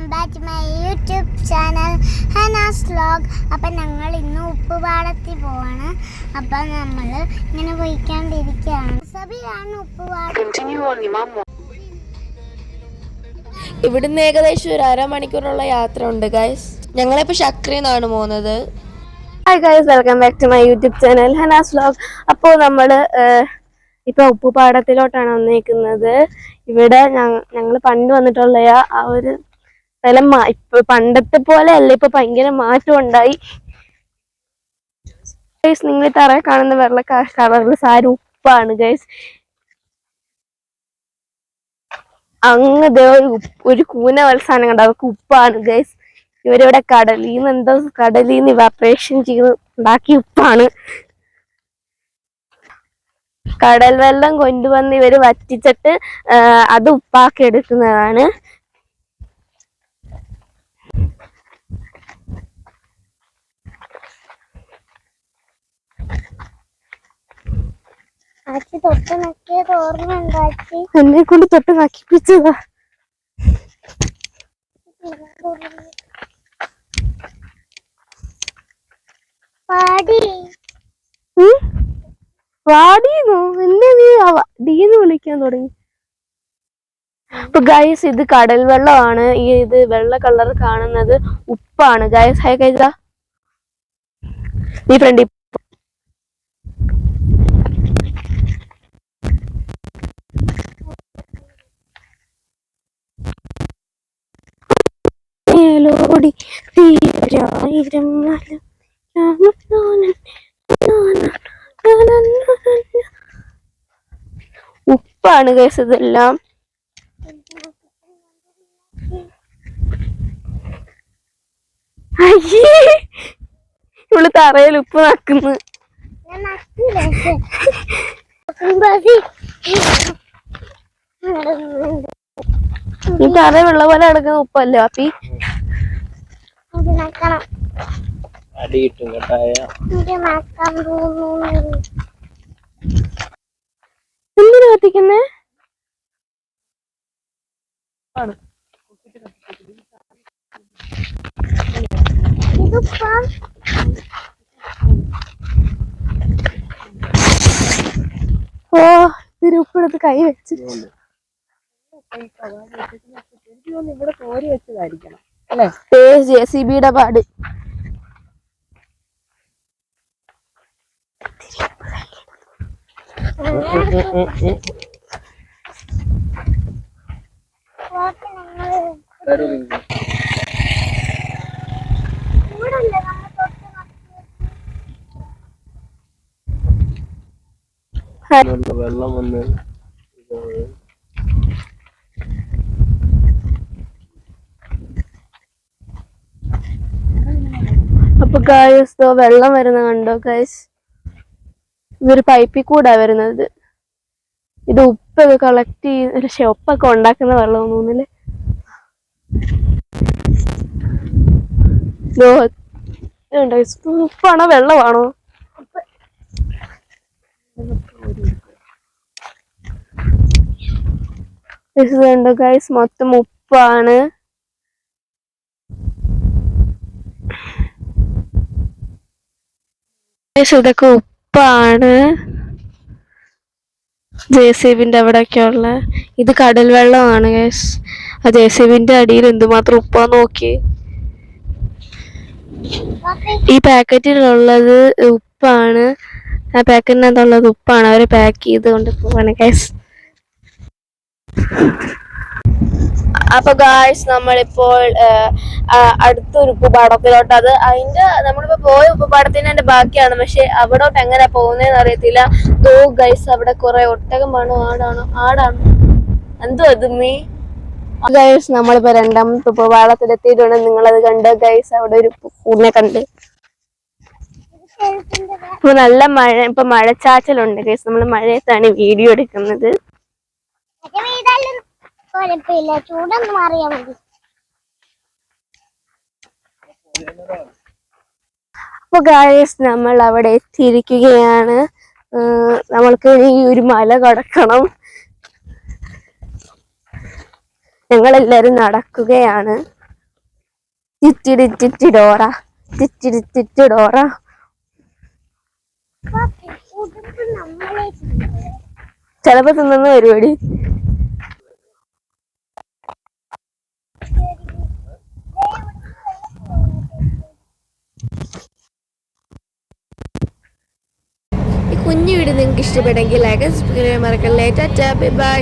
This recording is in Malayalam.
Welcome back to my YouTube channel Hanas vlog അപ്പം ഞങ്ങൾ ഇന്ന് ഉപ്പുപാടത്തിൽ പോവാണ്. അപ്പം നമ്മൾ ഇങ്ങനെ പോയിക്കാണ്ടിരിക്കുകയാണ്. സബിയാണ് ഉപ്പുപാടം ഇവിടുന്ന് ഏകദേശം ഒരു അരമണിക്കൂറുള്ള യാത്ര ഉണ്ട് ഗൈസ് ഞങ്ങളിപ്പോ ശക്രിന്നാണ് പോകുന്നത് hi guys welcome back to my YouTube channel Hanas vlog അപ്പോൾ നമ്മൾ ഇപ്പൊ ഉപ്പുപാടത്തിലോട്ടാണ് വന്നേക്കുന്നത്. ഇവിടെ ഞങ്ങൾ പണ്ട് വന്നിട്ടുള്ള ആ- ആ ഒരു സ്ഥലം ഇപ്പൊ പണ്ടത്തെ പോലെ അല്ല ഇപ്പൊ ഭയങ്കര മാറ്റം ഉണ്ടായി നിങ്ങൾ തറ കാണുന്ന വെള്ള കളറിൽ സാരി ഉപ്പാണ് ഗൈസ് അങ്ങ് ഒരു കൂന വത്സാനം കണ്ട? അവർക്ക് ഉപ്പാണ് ഗൈസ് ഇവരിവിടെ കടലിൽ നിന്ന് എന്തോ കടലിൽ നിന്ന് ഇവാപ്രേഷൻ ചെയ്ത് ഉണ്ടാക്കിയ ഉപ്പാണ്. കടൽ വെള്ളം കൊണ്ടുവന്ന് ഇവർ വറ്റിച്ചിട്ട് അത് ഉപ്പാക്കി എടുക്കുന്നതാണ്. എന്നെ കൊണ്ട് തൊട്ട് നക്കിപ്പിച്ചതാ? വാടീന്നോ? എന്നെ നീ ഡീന്ന് വിളിക്കാൻ തുടങ്ങി. അപ്പൊ ഗൈസ് ഇത് കടൽ വെള്ളമാണ്. ഈ ഇത് വെള്ള കളർ കാണുന്നത് ഉപ്പാണ്. ഗൈസ് ഹൈ ഗൈസ് നീ ഫ്രണ്ട് മലം ഉപ്പാണ് കേസ് അയ്യേ ഇവൾ തറയിൽ ഉപ്പ് നക്കുന്നു. ഈ തറ വെള്ള പോലെ കിടക്കുന്ന ഉപ്പല്ലേ അപ്പി നക്കണം അടിയിട്ടും കേട്ടായ എന്തിനു കത്തിക്കുന്നേ? ഓ ഉപ്പെടുത്ത് കൈ വെച്ച് ഇവിടെ കോരി വെച്ചതായിരിക്കണം. ജെ സി ബിയുടെ പാട്. വെള്ളം വന്ന് ഗായസ് വെള്ളം വരുന്നത് കണ്ടോ ഗൈസ് ഇതൊരു പൈപ്പിൽ കൂടാ വരുന്നത്. ഇത് ഉപ്പൊക്കെ കളക്ട് ചെയ്യുന്ന പക്ഷെ ഉപ്പൊക്കെ ഉണ്ടാക്കുന്ന വെള്ളം തോന്നുന്നില്ലേ? ഉപ്പാണോ വെള്ളമാണോ? ഗൈസ് മൊത്തം ഉപ്പാണ്. Guys, ഇതൊക്കെ ഉപ്പാണ്. ജെ സി ബിന്റെ അവിടെയൊക്കെ ഉള്ള. ഇത് കടൽ വെള്ളമാണ് ഗൈസ് ആ ജെ സി ബിന്റെ അടിയിൽ എന്തുമാത്രം ഉപ്പാ നോക്കി. ഈ പാക്കറ്റിലുള്ളത് ഉപ്പാണ്. ആ പാക്കറ്റിനകത്തുള്ളത് ഉപ്പാണ്. അവർ പാക്ക് ചെയ്ത് കൊണ്ട് പോവാണ് ഗൈസ് അപ്പൊ ഗായ്സ് നമ്മളിപ്പോൾ അടുത്തൊരു ഉപ്പുപാടത്തിലോട്ട് അത് അതിന്റെ നമ്മളിപ്പോ പോയ ഉപ്പുപാടത്തിന്റെ ബാക്കിയാണ്. പക്ഷെ അവിടോട്ട് എങ്ങനെ പോകുന്നതെന്ന് അറിയത്തില്ല. ദോ ഗൈസ് അവിടെ കുറെ വേണോ ആടാണോ ആടാണോ. എന്തോ അത് മീ? ഗൈസ് നമ്മളിപ്പോ എത്തിയിട്ടുണ്ട് അത് കണ്ടോ ഗൈസ് അവിടെ ഒരു പൂനെ കണ്ട്. ഇപ്പൊ നല്ല മഴ ഇപ്പൊ മഴച്ചാച്ചലുണ്ട് ഗൈസ് നമ്മൾ മഴയത്താണ് വീഡിയോ എടുക്കുന്നത്. കുഴപ്പമില്ല. ചൂടൊന്നും മാറിയാ മതി. അപ്പൊ ഗായസ് നമ്മൾ അവിടെ എത്തിയിരിക്കുകയാണ്. നമ്മൾക്ക് ഈ ഒരു മല കടക്കണം. ഞങ്ങളെല്ലാരും നടക്കുകയാണ്. നമ്മളെ ചെയ്യുന്നത്. ചിലപ്പോ തിന്നുന്ന പരിപാടി. കുഞ്ഞു വീഡിയോ നിങ്ങൾക്ക് ഇഷ്ടപ്പെട്ടെങ്കിൽ ലൈക്ക് സബ്സ്ക്രൈബ് മറക്കല്ലേ. Tata bye bye